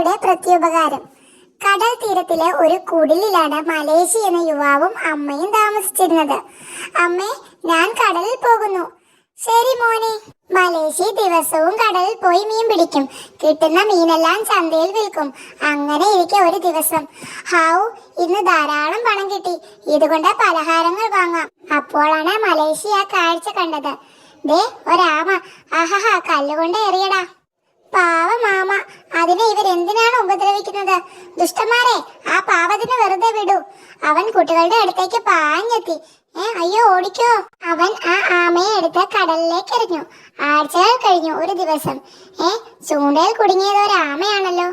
അമ്മയുടെ പ്രത്യുപകാരം. കടൽ തീരത്തിലെ ഒരു കുടിലിലാണ് മലേഷ്യ എന്ന യുവാവും അമ്മയും താമസിച്ചിരുന്നത്. അമ്മേ ഞാൻ കടലിൽ പോകുന്നു. ശരി മോനെ. മലേഷ്യ ദിവസവും കടലിൽ പോയി മീൻ പിടിക്കും. കിട്ടുന്ന മീനെല്ലാം ചന്തയിൽ വിൽക്കും. അങ്ങനെ ഇരിക്കെ ഒരു ദിവസം. ഹാവു ഇന്ന് ധാരാളം പണം കിട്ടി. ഇതുകൊണ്ട് പലഹാരങ്ങൾ വാങ്ങാം. അപ്പോഴാണ് മലേഷ്യ ആ കാഴ്ച കണ്ടത്. ദേ ഒരാമ. ആഹാ കല്ലുകൊണ്ട് എറിയടാ. പാവ മാമ അതിനെ ഇവരെന്തിനാണ് ഉപദ്രവിക്കുന്നത്? ദുഷ്ടന്മാരെ ആ പാവത്തിനെ വെറുതെ വിടൂ. അവൻ കുട്ടികളുടെ അടുത്തേക്ക് പാഞ്ഞെത്തി. ഏ അയ്യോ ഓടിക്കോ. അവൻ ആ ആമയെ എടുത്ത് കടലിലേക്ക് എറിഞ്ഞു. ആഴ്ചകൾ കഴിഞ്ഞു ഒരു ദിവസം. ഏ ചൂണ്ടയിൽ കുടുങ്ങിയത് ഒരു ആമയാണല്ലോ.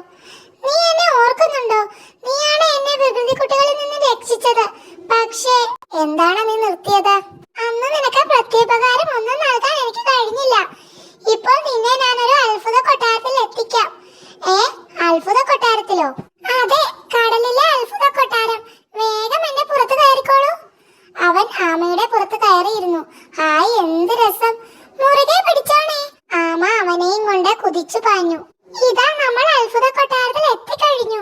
നീ എന്നെ ഓർക്കുന്നുണ്ടോ? നീയാണ് എന്നെ വികൃതി കുട്ടികളിൽ നിന്ന് രക്ഷിച്ചത്. പക്ഷേ എന്താണ് നീ ഞാനൊരു അത്ഭുത കൊട്ടാരത്തിൽ എത്തിക്കാം. ഏ അത്ഭുത കൊട്ടാരത്തിലോ? അതെ കടലിലെ അത്ഭുത കൊട്ടാരം. വേഗം എന്നെ പുറത്തു കയറിക്കോളൂ. അവൻ ആമയുടെ പുറത്ത് കയറിയിരുന്നു. ഹായ് എന്ത് രസം. മുറുകെ പിടിച്ചോണേ. ആമ അവനെയും കൊണ്ട് കുതിച്ചു പാഞ്ഞു. ഇതാ നമ്മൾ അത്ഭുത കൊട്ടാരത്തിൽ എത്തിക്കഴിഞ്ഞു.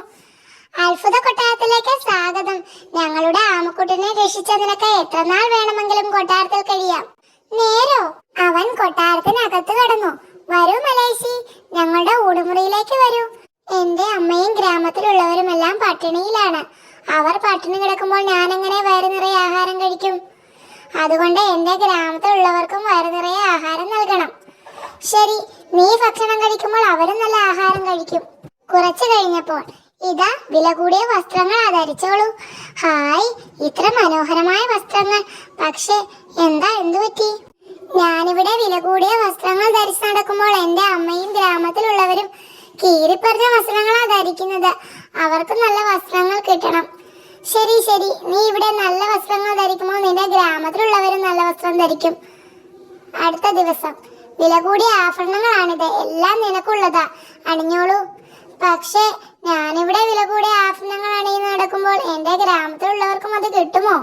അത്ഭുത കൊട്ടാരത്തിലേക്ക് സ്വാഗതം. ഞങ്ങളുടെ ആമക്കുട്ടിനെ രക്ഷിച്ചതിനൊക്കെ എത്ര നാൾ വേണമെങ്കിലും കൊട്ടാരത്തിൽ കഴിയാം. നേരോ? അവൻ കൊട്ടാരത്തിനകത്ത് കടന്നു. വരൂ മലേശി ഞങ്ങളുടെ ഊടുമുറിയിലേക്ക് വരൂ. എന്റെ അമ്മയും ഗ്രാമത്തിലുള്ളവരുമെല്ലാം പട്ടിണിയിലാണ്. അവർ പട്ടിണി കിടക്കുമ്പോൾ ഞാൻ എങ്ങനെ വയറു നിറയെ ആഹാരം കഴിക്കും? അതുകൊണ്ട് എന്റെ ഗ്രാമത്തിലുള്ളവർക്കും വയറു നിറയെ ആഹാരം നൽകണം. ശരി നീ ഭക്ഷണം കഴിക്കുമ്പോൾ അവരും നല്ല ആഹാരം കഴിക്കും. കുറച്ചു കഴിഞ്ഞപ്പോൾ ഇതാ വില കൂടിയ വസ്ത്രങ്ങൾ ആധരിച്ചോളൂ ഹായ് ഇത്ര മനോഹരമായ വസ്ത്രങ്ങൾ. പക്ഷെ എന്താ എന്തു പറ്റി ഞാനിവിടെ വില കൂടിയ വസ്ത്രങ്ങൾ ധരിച്ച് നടക്കുമ്പോൾ എന്റെ അമ്മയും ഗ്രാമത്തിലുള്ളവരും കീറിപ്പറഞ്ഞ വസ്ത്രങ്ങളാണ് ധരിക്കുന്നത്. അവർക്ക് നല്ല വസ്ത്രങ്ങൾ കിട്ടണം. ശരി ശരി. നീ ഇവിടെ നല്ല വസ്ത്രങ്ങൾ ധരിക്കുമ്പോൾ നിന്റെ ഗ്രാമത്തിലുള്ളവരും നല്ല വസ്ത്രം ധരിക്കും. അടുത്ത ദിവസം. വില കൂടിയ ആഭരണങ്ങളാണിത്. എല്ലാം നിനക്കുള്ളതാ. അണിഞ്ഞോളൂ. പക്ഷേ ഞാനിവിടെ വില കൂടിയ ആഭരണങ്ങൾ അണിയുന്ന നടക്കുമ്പോൾ എന്റെ ഗ്രാമത്തിലുള്ളവർക്കും അത് കിട്ടുമോ?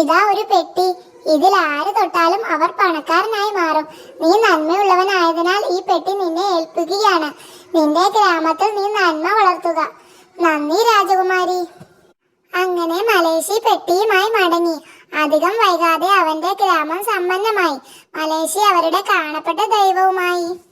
ഇതാ ഒരു പെട്ടി. ഇതിൽ ആര് തൊട്ടാലും അവർ പണക്കാരനായി മാറും. നീ നന്മയുള്ളവനായതിനാൽ ഈ പെട്ടി നിന്നെ ഏൽപ്പിക്കുകയാണ്. നിന്റെ ഗ്രാമത്തിൽ നീ നന്മ വളർത്തുക. നന്ദി രാജകുമാരി. അങ്ങനെ മലേഷ്യ പെട്ടിയുമായി മടങ്ങി. അധികം വൈകാതെ അവന്റെ ഗ്രാമം സമ്പന്നമായി. മലേഷ്യ അവരുടെ കാണപ്പെട്ട ദൈവവുമായി.